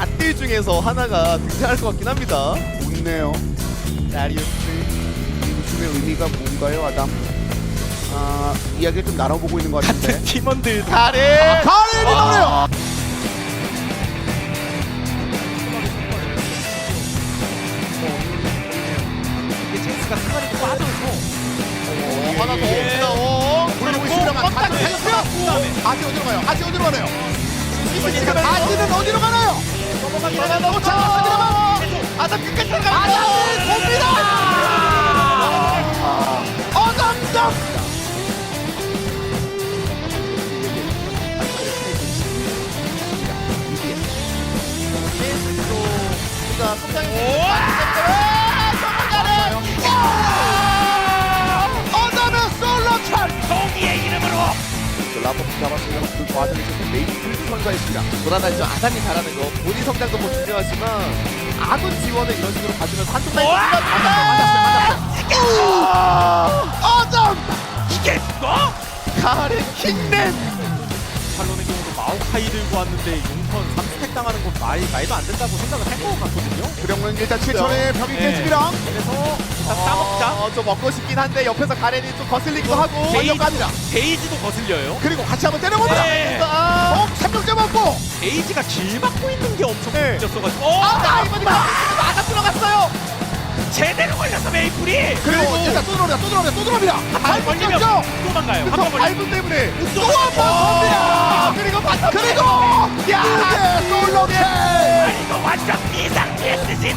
갓딜 중에서 하나가 등장할 것 같긴 합니다. 좋네요. 다리우스. 이 춤의 의미가 뭔가요, 아담? 아, 이야기를 좀 나눠보고 있는 것 같은데. 같은 팀원들 가렌. 가렌이 나오네요. 이게 제스가 순간에 빠져서 어, 하나 더 옵니다. 어. 올리고 있습니다만 다시 달렸어요. 아지 어디로 가요? 아지 어디로 가나요? 아지는 어디로 가나요? 넘어가고 차. 아담 끝까지 들어가. 아담이 돕니다. 어담담. 자, 성장이 과정에서 메이플 선사했습니다. 돌아다니죠. 아담이 잘하는 거. 본인 성장도 뭐 중요하지만 아군 지원을 이런 식으로 봐주면서 한쪽 라인 우와! 어담. 이게 뭐? 가렌 킹맨. 팔로는 경우도 마오카이를 구웠는데 용선 3스택 당하는 건 말, 말도 안 된다고 생각을 할 것 같거든요 그러면 일단 7천의 벽이 깨집니다. 그래서 일단 따먹자 어, 좀 먹고 싶긴 한데 옆에서 가렌이 좀 거슬리기도 하고. 제이- 완벽합니다. 데이지도 거슬려요 그리고 같이 한번 때려봅니다. 네. 아, 어, 3명째 먹고. 데이지가 길 막고 있는 게 엄청 네. 문제였어가지고 어! 아, 이번에 맞아 들어갔어요. 제대로 걸렸어 메이플이 그리고 일단 또 들어옵니다. 또 들어옵니다. 또 들어옵니다. 한발번 걸리면. 도망가요 한번 걸리면 밟은 때문에. 또 한번 겁니다. 그리고 바텀. 그리고 야 아니 이거 완전 비상 PSG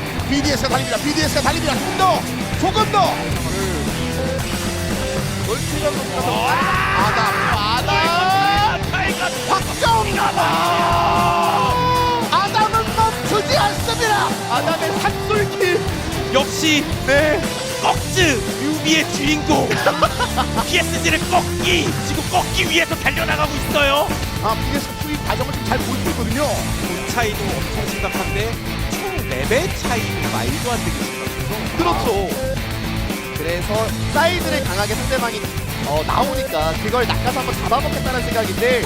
탈락 BDS가 달립니다. BDS가 달립니다. 조금 더 조금 더 아담 아담. 타이거 확정 아담은 멈추지 않습니다. 아담의 산솔킬. 역시 네. 꺽즈 뮤비의 주인공 PSG를 꺾기 지금 꺾기 위해서 달려나가고 있어요 아 BDS 수입 과정을 좀잘 보이고 있거든요. 돈 차이도 엄청 심각한데 총 레벨 차이도 말도 안 되게 심각해서 그렇죠. 그래서 사이드를 강하게 상대방이 어, 나오니까 그걸 낚아서 한번 잡아먹겠다는 생각인데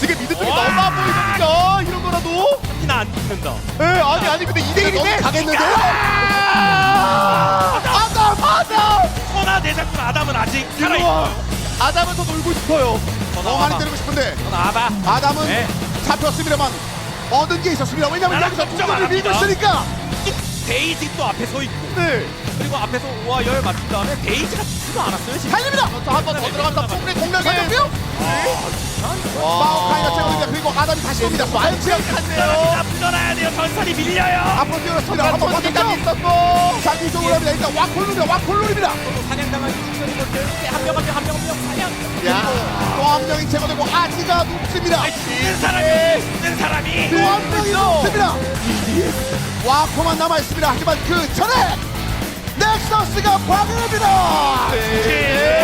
지금 미드 쪽이 와! 너무 안 보이거든요. 이런 거라도. 특히나 안 죽는다 예, 아니 아니 근데 2대 1인데. 너무 가겠는데요? 아담 아담. 허나 내장군 아담은 아직. 살아있어요 아담은 더 놀고 싶어요. 더 많이 때리고 싶은데 아담은 네. 잡혔습니다만 얻은 게 있었습니다. 왜냐면 나랑 여기서 걱정 안 두점을 밀고. 있으니까 데이지 또 앞에 서 있고 네. 그리고 앞에서 우와 열 맞춘 다음에 데이지가 죽지도 않았어요 지금 달립니다. 한 번 더 들어갔다 폭내 공략에. 걸렸고요. 마오카이가 제거됩니다. 그리고 아담이 다시 옵니다. 완벽한데요. 나 풀어놔야 돼요 전선이 밀려요 앞으로 뛰어났습니다. 한번 버텼죠? 있었고. 자기 쪽으로 합니다. 일단 와콜룰입니다. 와콜룰입니다. 사냥당하기 직전인 것들 한명 한명 한 명 한 명 사냥 명이 제거되고 아지가 높습니다. 죽는 사람이 죽는 사람이 또 한 명이 높습니다. 와코만 남아 있습니다. 하지만 그 전에 넥서스가 방해합니다. 네.